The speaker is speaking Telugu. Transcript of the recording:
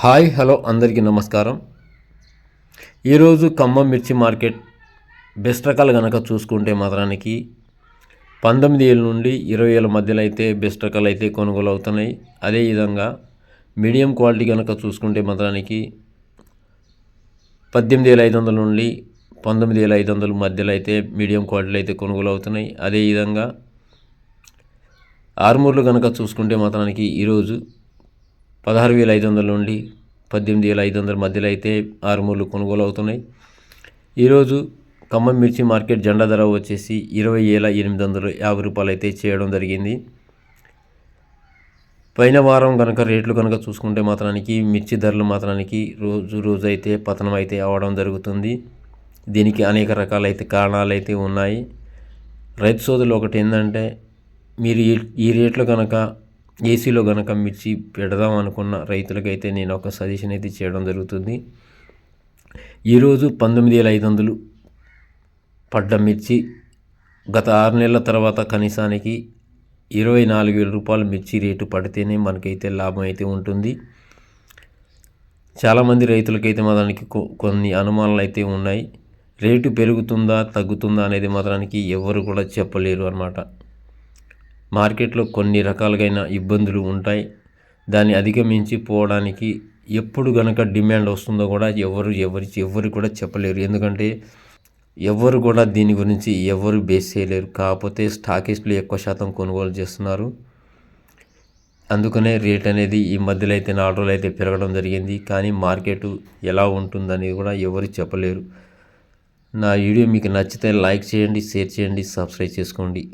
హాయ్ హలో అందరికీ నమస్కారం. ఈరోజు ఖమ్మం మిర్చి మార్కెట్ బెస్ట్ రకాలు కనుక చూసుకుంటే మాత్రానికి పంతొమ్మిది ఏళ్ళ నుండి ఇరవై ఏళ్ళ మధ్యలో అయితే బెస్ట్ రకాలు అయితే కొనుగోలు అవుతున్నాయి. అదేవిధంగా మీడియం క్వాలిటీ కనుక చూసుకుంటే మాత్రానికి పద్దెనిమిది వేల ఐదు వందల నుండి పంతొమ్మిది వేల ఐదు వందల మధ్యలో అయితే మీడియం క్వాలిటీలు అయితే కొనుగోలు అవుతున్నాయి. అదేవిధంగా ఆర్మూర్లు కనుక చూసుకుంటే మాత్రానికి ఈరోజు పదహారు వేల ఐదు వందల నుండి పద్దెనిమిది వేల ఐదు వందల మధ్యలో అయితే ఆరుమూలు కొనుగోలు అవుతున్నాయి. ఈరోజు ఖమ్మం మిర్చి మార్కెట్ జెండా ధర వచ్చేసి ఇరవై వేల ఎనిమిది వందల యాభై రూపాయలు అయితే చేయడం జరిగింది. పైన వారం కనుక రేట్లు కనుక చూసుకుంటే మాత్రానికి మిర్చి ధరలు మాత్రానికి రోజు రోజు అయితే పతనం అయితే అవడం జరుగుతుంది. దీనికి అనేక రకాలైతే కారణాలు అయితే ఉన్నాయి. రైతు సోదరులు ఒకటి ఏంటంటే మీరు ఈ రేట్లు కనుక ఏసీలో కనుక మిర్చి పెడదాం అనుకున్న రైతులకైతే నేను ఒక సజెషన్ అయితే చేయడం జరుగుతుంది. ఈరోజు పంతొమ్మిది వేల ఐదు వందలు పడ్డ మిర్చి గత ఆరు నెలల తర్వాత కనీసానికి ఇరవై నాలుగు వేల రూపాయలు మిర్చి రేటు పడితేనే మనకైతే లాభం అయితే ఉంటుంది. చాలామంది రైతులకైతే మాత్రానికి కొన్ని అనుమానాలు అయితే ఉన్నాయి. రేటు పెరుగుతుందా తగ్గుతుందా అనేది మాత్రానికి ఎవరు కూడా చెప్పలేరు అనమాట మార్కెట్లో కొన్ని రకాలుగైన ఇబ్బందులు ఉంటాయి. దాన్ని అధిగమించి పోవడానికి ఎప్పుడు గనక డిమాండ్ వస్తుందో కూడా ఎవరు ఎవరి ఎవరు కూడా చెప్పలేరు. ఎందుకంటే ఎవరు కూడా దీని గురించి ఎవరు బేస్ చేయలేరు. కాకపోతే స్టాకిస్టులు ఎక్కువ శాతం కొనుగోలు చేస్తున్నారు. అందుకనే రేట్ అనేది ఈ మధ్యలో అయితే నాలుగు రోజులు అయితే పెరగడం జరిగింది. కానీ మార్కెట్ ఎలా ఉంటుందనేది కూడా ఎవరు చెప్పలేరు. నా వీడియో మీకు నచ్చితే లైక్ చేయండి షేర్ చేయండి సబ్స్క్రైబ్ చేసుకోండి.